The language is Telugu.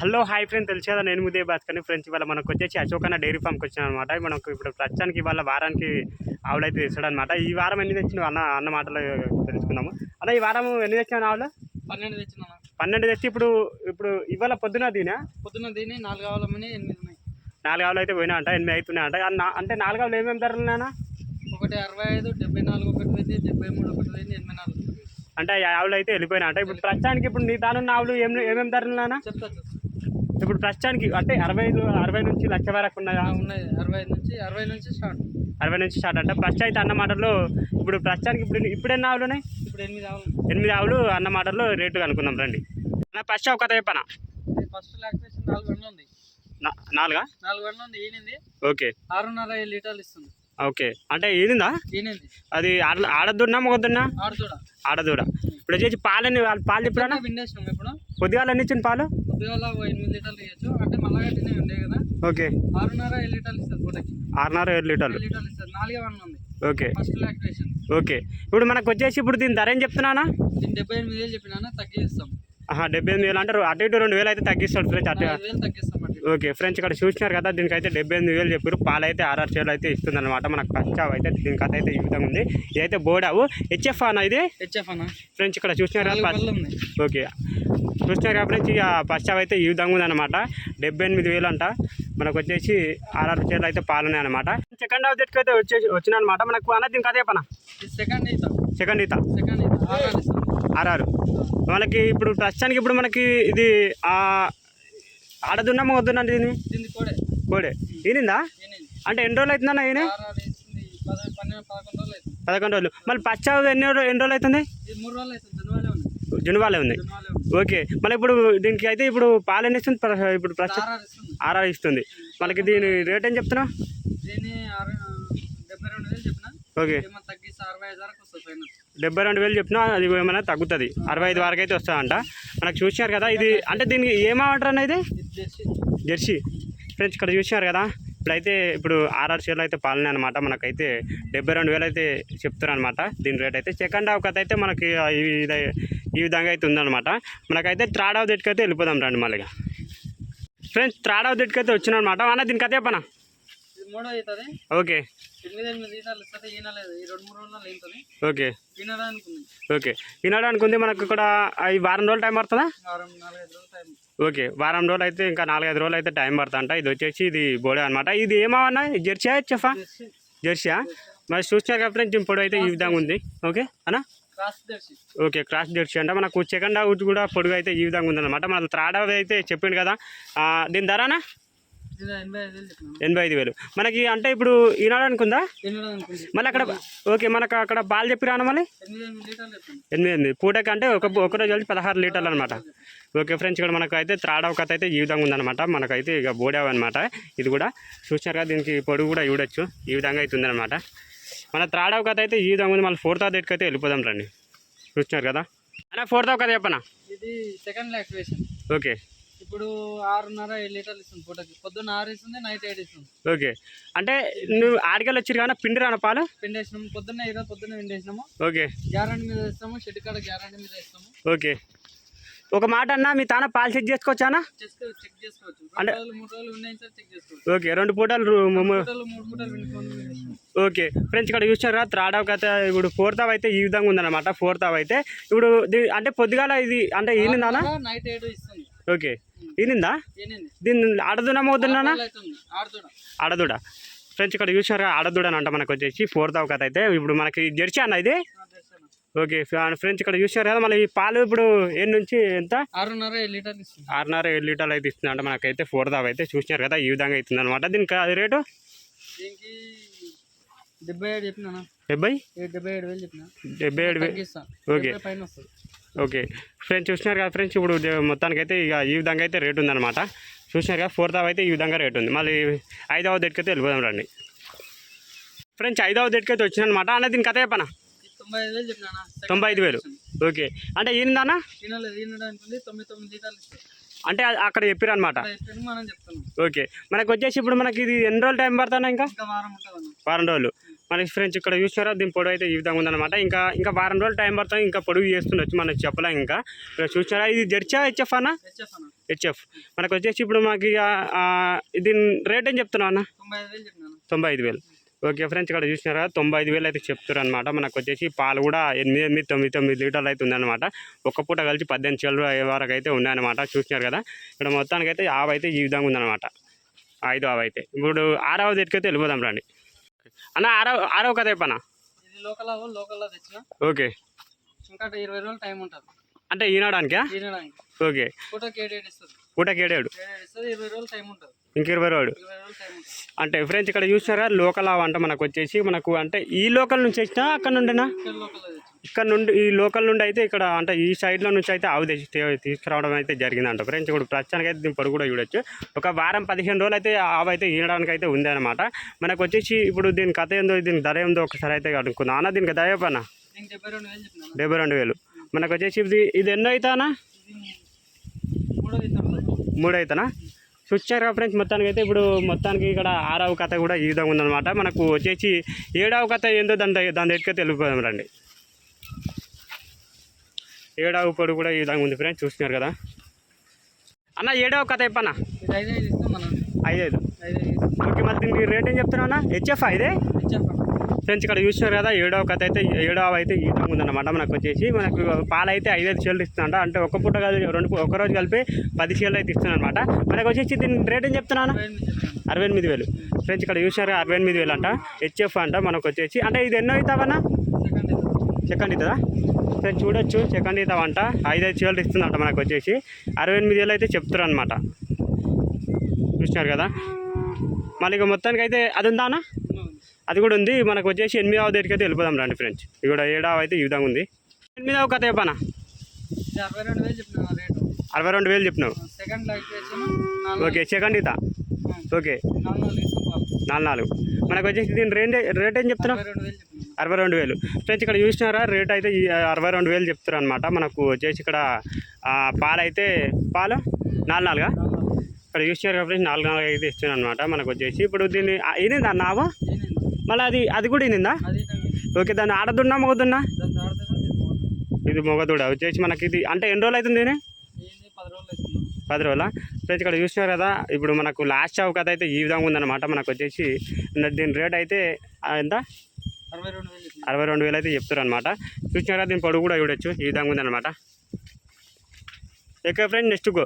హలో హాయ్ ఫ్రెండ్ తెలుసు కదా నేను ముదే భాస్కర్ని ఫ్రెండ్స్ ఇవాళ మనకు వచ్చేసి అశోకన్న డైరీ ఫామ్కి వచ్చిన అనమాట మనకు ఇప్పుడు ప్రస్తుతానికి ఇవాళ వారానికి ఆవులైతే తెచ్చాడు అనమాట ఈ వారం ఎన్ని తెచ్చిన అన్న అన్న మాటలు తెలుసుకుందాము. అన్న ఈ వారం ఎన్ని తెచ్చాను ఆవులు? పన్నెండు తెచ్చిన పన్నెండు తెచ్చి ఇప్పుడు ఇప్పుడు ఇవాళ పొద్దున దీనా పొద్దున్న దీని నాలుగు ఆవులమని ఎనిమిది ఉన్నాయి. నాలుగు ఆవులు అయితే పోయినా అంట ఎనిమిది అవుతున్నాయి అంట అంటే నాలుగు ఆవులు ఏమేమి ధరలున్నానా ఒకటి అరవై ఐదు డెబ్బై నాలుగు ఒకటి పోయింది డెబ్బై మూడు ఒకటి పోయింది ఎనభై నాలుగు. అంటే ఆవులు అయితే వెళ్ళిపోయినా. అంట ఇప్పుడు ప్రస్తుతానికి ఇప్పుడు నీ తానున్న ఆవులు ఏం ఏమేమి చెప్తా ఇప్పుడు ప్రస్తుతానికి అంటే అరవై ఐదు అరవై నుంచి లక్ష వరకు ఉన్నాయా? ఉన్నాయి. అరవై నుంచి అరవై నుంచి స్టార్ట్. అరవై నుంచి స్టార్ట్. అంటే ఫస్ట్ అయితే అన్న మాటల్లో ఇప్పుడు ప్రస్తుతానికి ఇప్పుడు ఇప్పుడు ఎన్ని ఆవులు ఉన్నాయి? ఇప్పుడు ఎనిమిది ఆవులు. ఎనిమిది ఆవులు అన్న మాటల్లో రేటు కనుక్కుందాం రండి. నా ఫస్ట్ ఒక కథ చెప్పనా? ఫస్ట్ లాక్టేషన్ నాలుగు గంటలు ఉంది నాలుగా? నాలుగు గంటలు ఉంది ఈనింది ఓకే. ఆరున్నర లీటర్లు ఇస్తుంది. ఓకే. అంటే ఏదిందా? ఈనింది అది ఆడ ఆడదున్నా మొగదున్నా ఆడుదూడ ఆడదూడ ఇప్పుడు వచ్చేసి పాలని వాళ్ళు పాలు చెప్పినా ఇప్పుడు. పొద్దుగాల ఎన్ని ఇచ్చిన పాలు? ఓకే. ఆరున్నర ఏడు లీటర్లు ఓకే. ఓకే. ఇప్పుడు మనకు వచ్చేసి ఇప్పుడు దీని ధర ఏం చెప్తున్నానా? డెబ్బై ఎనిమిది వేలు చెప్పినా తగ్గిస్తాం. డెబ్బై ఎనిమిది వేలు అంటే అటు ఇటు రెండు వేలు అయితే తగ్గిస్తాడు ఫ్రెండ్స్ అటు ఓకే ఫ్రెండ్స్ ఇక్కడ చూసినారు కదా దీనికైతే డెబ్బై ఎనిమిది వేలు చెప్పారు పాలు అయితే ఆర్ఆర్ చేలు అయితే ఇస్తుంది అనమాట మనకు పచ్చావు అయితే దీనికైతే అయితే ఈ విధంగా ఉంది. ఇదైతే బోడావు. హెచ్ఎఫ్ అన్న ఇది? హెచ్ఎఫ్ అన్న. ఫ్రెండ్స్ ఇక్కడ చూసినారు కదా ఓకే. చూసినారు కదా ఫ్రెండ్స్ ఇక పచ్చావు అయితే ఈ విధంగా ఉందన్నమాట. డెబ్బై ఎనిమిది వేలు అంట. మనకు వచ్చేసి ఆర్ఆర్ చేలు అయితే పాలు ఉన్నాయి అనమాట సెకండ్ హాఫ్ అయితే వచ్చేసి వచ్చిన అనమాట మనకు అన్న దీనికి అదే పన సెకండ్ ఈత. సెకండ్ ఈత. సెకండ్ ఈత. ఆర్ఆర్. మనకి ఇప్పుడు ప్రస్తుతానికి ఇప్పుడు మనకి ఇది ఆ, ఆడదున్నా వద్దున్నా దీన్ని కోడే? ఈనిందా? అంటే ఎన్ని రోజులు అవుతుందన్న ఈయన? పదకొండు రోజులు మళ్ళీ పచ్చావు ఎన్ని ఎన్ని రోజులు అవుతుంది? జనవాలే ఉంది. ఓకే. మళ్ళీ ఇప్పుడు దీనికి అయితే ఇప్పుడు పాలు ఎన్ని ఇస్తుంది? ఇప్పుడు ప్రస్తుతం ఆర్ఆర్ ఇస్తుంది. మనకి దీని రేట్ ఏం చెప్తున్నావు? ఓకే. డెబ్బై రెండు వేలు చెప్పినా అది ఏమైనా తగ్గుతుంది. అరవై ఐదు వరకు అయితే వస్తుందంట. మనకు చూసినారు కదా ఇది అంటే దీనికి ఏమంటారు అన్న ఇది? జెర్సీ. ఫ్రెండ్స్ ఇక్కడ చూసినారు కదా ఇప్పుడైతే ఇప్పుడు ఆర్ఆర్ షేర్లు అయితే పాలనే అనమాట మనకైతే డెబ్బై రెండు వేలు అయితే చెప్తారు అనమాట దీని రేట్ అయితే సెకండ్ హాఫ్ కథ అయితే మనకి ఈ విధ- ఈ విధంగా అయితే ఉందన్నమాట. మనకైతే థర్డ్ హాఫ్ అయితే వెళ్ళిపోదాం రండి మళ్ళీ ఫ్రెండ్స్ థర్డ్ హాఫ్ అయితే వచ్చిన అనమాట అన్న దీనికి కథ చెప్పనా? ఓకే. ఎనిమిది ఎనిమిది ఈతలు ఇస్తుంది ఈనలేదు ఈ రెండు మూడు రోజులు అవుతుంది ఓకే. ఈనడానికి ఉంది. ఓకే. వినడానికి ఉంది మనకు ఇక్కడ ఈ వారం రోజులు టైం పడుతుందా? వారం నాలుగైదు రోజులు టైం ఓకే. వారం రోజులు అయితే ఇంకా నాలుగైదు రోజులు అయితే టైం పడుతుందంట. ఇది వచ్చేసి ఇది బోడే అనమాట ఇది ఏమన్నా జెర్సీ చెప్పా చేసి జెర్సీయా? మరి చూసినారు కదా ఫ్రెండ్స్ ఇప్పుడు అయితే ఈ విధంగా ఉంది. ఓకే. తెచ్చి ఓకే క్రాస్ జెర్సీ అంటే. మనకు సెకండ్ అవుట్ కూడా పొడుగు అయితే ఈ విధంగా ఉందన్నమాట. మన అవుట్ అయితే చెప్పిండు కదా. దీని ధరనా ఎనభై ఐదు వేలు మనకి అంటే ఇప్పుడు ఈనడానికి ఉంది మళ్ళీ అక్కడ ఓకే మనకు అక్కడ పాలు చెప్పి రాను మళ్ళీ? ఎనిమిది ఎనిమిది పూటకి అంటే ఒక ఒక రోజు వచ్చి పదహారు లీటర్లు అనమాట ఓకే ఫ్రెండ్స్ ఇక్కడ మనకు అయితే త్రాడవ కథ అయితే ఈ విధంగా ఉందన్నమాట. మనకైతే ఇక బోడావ్ అనమాట ఇది కూడా చూసినారు కదా దీనికి పొడుగు కూడా చూడొచ్చు. ఈ విధంగా అయితే ఉందన్నమాట. మన త్రాడవ కథ అయితే ఈ విధంగా ఉంది. మళ్ళీ ఫోర్త్ డేట్కి అయితే వెళ్ళిపోదాం రండి. చూసినారు కదా? అన్న ఫోర్త్ కథ చెప్పనా? ఇది సెకండ్ ఓకే. ఇప్పుడు ఆరున్నర ఏడు లీటర్లు ఇస్తుంది పూటకి. పొద్దున్న ఆరు ఇస్తుంది నైట్ ఏడు ఇస్తుంది ఓకే. అంటే నువ్వు ఆడికెళ్ళి వచ్చి కానీ పిండి రాన పాలు? పిండేసినాము పొద్దున్న ఈరోజు పొద్దున్న పిండేసినాము. ఓకే. గ్యారంటీ మీద ఇస్తాము షెడ్ కాడ గ్యారంటీ మీద ఇస్తాము ఓకే. ఒక మాట అన్న మీ తాన పాలు చెక్ చేసుకోవచ్చానా చెక్ చేసుకోవచ్చు. రెండు రోజులు మూడు రోజులు ఉన్నాయి సార్ చెక్ చేసుకోవచ్చు. ఓకే. రెండు పూటలు ఓకే. ఫ్రెండ్స్ ఇక్కడ చూసారా త్రాడ్ అయితే ఇప్పుడు ఫోర్త్ ఆఫ్ అయితే ఈ విధంగా ఉందన్నమాట ఫోర్త్ ఆఫ్ అయితే. ఇప్పుడు అంటే పొద్దుగాల ఇది అంటే ఈనిందానా నైట్ ఏడు ఇస్తుంది. ఓకే. ఈనిందా? దీన్ని ఆడదునా మోదున్నానా ఆడదూడ. ఫ్రెండ్స్ ఇక్కడ చూసారా ఆడదూడ అని అంట మనకు వచ్చేసి ఫోర్త్ కథ అయితే. ఇప్పుడు మనకి జెర్సీ అన్న ఇది? ఓకే. ఫ్రెండ్స్ ఇక్కడ చూసారు కదా మళ్ళీ ఈ పాలు ఇప్పుడు ఏడు నుంచి ఎంత? ఆరున్నర లీటర్లు ఆరున్నర ఏడు లీటర్లు అయితే ఇస్తుంది అంటే మనకైతే. ఫోర్త్ ఆఫ్ అయితే చూసినారు కదా ఈ విధంగా అవుతుంది అనమాట దీనికి అది రేటు? డెబ్బై ఏడు చెప్పినా డెబ్బై? డెబ్బై ఏడు వేలు చెప్పిన. డెబ్బై ఏడు వే- తగ్గిస్తా. ఓకే. ఓకే. ఫ్రెండ్స్ చూసినారు కదా ఫ్రెండ్స్ ఇప్పుడు దే- మొత్తానికి అయితే ఇక ఈ విధంగా అయితే రేట్ ఉందన్నమాట. చూసినారు కదా ఫోర్త్ అయితే ఈ విధంగా రేట్ ఉంది. మళ్ళీ ఐదవ అయితే వెళ్ళిపోదాం రండి. ఫ్రెండ్స్ ఐదవ దెట్కి అయితే వచ్చిందనమాట అన్న దీని కథ చెప్పనా? తొంభై ఐదు వేలు. ఓకే. అంటే ఇస్తుంది అంటే అక్కడ చెప్పారు అనమాట ఓకే. మనకు వచ్చేసి ఇప్పుడు మనకి ఇది ఎన్ని రోజులు టైం పడుతున్నా ఇంకా? వారం రోజులు. మనకి ఫ్రెండ్స్ ఇక్కడ చూసినారా దీని పొడవు అయితే ఈ విధంగా ఉందన్నమాట. ఇంకా ఇంకా వారం రోజులు టైం పడుతుంది ఇంకా పొడుగు చేస్తుండొచ్చు మనకి చెప్పలేం ఇంకా. ఇక్కడ చూసినారా ఇది జెర్చా హెచ్ఎఫ్ అన్న? హెచ్ఎఫ్ మనకు వచ్చేసి ఇప్పుడు మాకు దీని రేట్ ఏం చెప్తున్నావు అన్న? తొంభై ఐదు వేలు ఓకే ఫ్రెండ్స్ ఇక్కడ చూసినారా? తొంభై ఐదు వేలు అయితే చెప్తారు అనమాట మనకు వచ్చేసి పాలు కూడా ఎనిమిది ఎనిమిది తొమ్మిది తొమ్మిది లీటర్లు అయితే ఉందన్నమాట. ఒక్క పూట కలిసి పద్దెనిమిది చీలలు అయ్యే వరకు అయితే ఉన్నాయన్నమాట. చూసినారు కదా? ఇక్కడ మొత్తానికి అయితే ఆవు అయితే ఈ విధంగా ఉందన్నమాట. ఐదు ఆవు అయితే. ఇప్పుడు ఆరవది ఎట్టుకైతే వెళ్ళిపోదాం రండి. అన్న ఆరవ ఆరవ కథ చెప్పనా? ఇది లోకల్ తెచ్చిన. ఓకే. ఇంకా ఇరవై రోజులు టైం ఉంటుంది. అంటే ఈనాడానికా? తినడానికి ఓకే. పూటకి ఏడేడు ఇస్తుంది. పూటకి ఏడేడు ఏడేడు ఇస్తుంది ఇరవై రోజులు టైం ఉంటుంది. ఇంక ఇరవై రోజులు. అంటే ఫ్రెండ్స్ ఇక్కడ చూసినారా? లోకల్ అంటే మనకు వచ్చేసి మనకు అంటే ఈ లోకల్ నుంచి వచ్చినా అక్కడ నుండినా? ఇక్కడ నుండి ఈ లోకల్ నుండి అయితే ఇక్కడ అంటే ఈ సైడ్లో నుంచి అయితే ఆవు తీసుకురావడం అయితే జరిగిందంట. ఫ్రెండ్స్ ఇప్పుడు ప్రస్తుతానికి అయితే దీని పొడుగు కూడా చూడొచ్చు. ఒక వారం పదిహేను రోజులు అయితే ఆవు అయితే ఈయడానికి అయితే ఉంది అనమాట మనకు వచ్చేసి ఇప్పుడు దీని కథ ఏందో దీని ధర ఏందో ఒకసారి అయితే కనుక్కుందాం అన్న దీనికి ధర చెప్పనా? డెబ్బై రెండు వేలు. మనకు వచ్చేసి ఇది ఇది ఎన్నో అవుతానా మూడో అవుతానా చూచారు ఫ్రెండ్స్ మొత్తానికి అయితే ఇప్పుడు మొత్తానికి ఇక్కడ ఆరవ కథ కూడా ఈ విధంగా ఉందన్నమాట. మనకు వచ్చేసి ఏడవ కథ ఏందో దాని దాని దగ్గరికి వెళ్ళిపోదాం రండి. ఏడావు పొడి కూడా ఈ విధంగా ఉంది ఫ్రెండ్స్ చూస్తున్నారు కదా. అన్న ఏడావు కథ చెప్పన్న ఐదు ఐదు ఐదైదు. ఓకే మరి దీనికి రేట్ ఏం చెప్తున్నావు అన్న? హెచ్ఎఫ్ ఇదే? ఫ్రెండ్స్ ఇక్కడ చూసినారు కదా ఏడవ కథ అయితే ఏడవ అయితే ఈ విధంగా ఉందన్నమాట మనకు వచ్చేసి. మనకు పాలు అయితే ఐదైదు షేర్లు ఇస్తుందంట అంటే ఒక పూట కలిపి రెండు ఒక రోజు కలిపి పది షేర్లు అయితే ఇస్తుందన్నమాట మనకు వచ్చేసి దీని రేట్ ఏం చెప్తున్నాను అరవై ఎనిమిది వేలు. ఫ్రెండ్స్ ఇక్కడ చూసినారు అరవై ఎనిమిది వేలు అంట. హెచ్ఎఫ్ అంట మనకు వచ్చేసి. అంటే ఇది ఎన్నో అవుతావన్నా సెకండ్ అవుతుందా. ఫ్రెండ్స్ చూడొచ్చు. సెకండ్ అవుతావంట ఐదైదు చీరలు ఇస్తుందంట మనకు వచ్చేసి. అరవై ఎనిమిది వేలు అయితే చెప్తారు అనమాట చూసినారు కదా? మళ్ళీ ఇక మొత్తానికి అయితే అది ఉందా అన్న? అది కూడా ఉంది. మనకు వచ్చేసి ఎనిమిదవ దగ్గరికి అయితే వెళ్ళిపోదాం రండి ఫ్రెండ్స్. ఇక్కడ ఏడవ అయితే ఈ విధంగా ఉంది. ఎనిమిదవ కథ చెప్పనా? అరవై రెండు వేలు చెప్పినావు. ఓకే సెకండ్ ఇతా ఓకే. నాలుగు నాలుగు మనకు వచ్చేసి దీని రేట్ రేట్ ఏం చెప్తున్నావు? అరవై రెండు వేలు. ఫ్రెండ్స్ ఇక్కడ చూసినారా? రేట్ అయితే అరవై రెండు వేలు చెప్తారు అనమాట మనకు వచ్చేసి ఇక్కడ ఆ, పాలు అయితే పాలు? నాలుగు నాలుగా? ఇక్కడ చూసినారు కాబట్టి నాలుగు నాలుగు అయితే ఇస్తున్నాను అనమాట మనకు వచ్చేసి. ఇప్పుడు దీన్ని ఆ, ఈనిందా నావా మళ్ళీ అది అది కూడా ఈనిందా? ఓకే దాన్ని ఆడదున్నా మొగదున్నా? ఇది మొగదుడ. వచ్చేసి మనకి ఇది అంటే ఎన్ని రోజులు అవుతుంది దీని? పది రోజులు. అవుతుంది పది రోజుల ఫ్రెండ్స్ ఇక్కడ చూసినారు కదా? ఇప్పుడు మనకు లాస్ట్ చావు కథ అయితే ఈ విధంగా ఉందన్నమాట. మనకు వచ్చేసి దీని రేట్ అయితే ఎంత? అరవై రెండు వేలు అరవై రెండు అయితే చెప్తారు అనమాట చూసినారా దీని పొడుగు కూడా చూడొచ్చు ఈ విధంగా ఉందన్నమాట. Okay friend next go.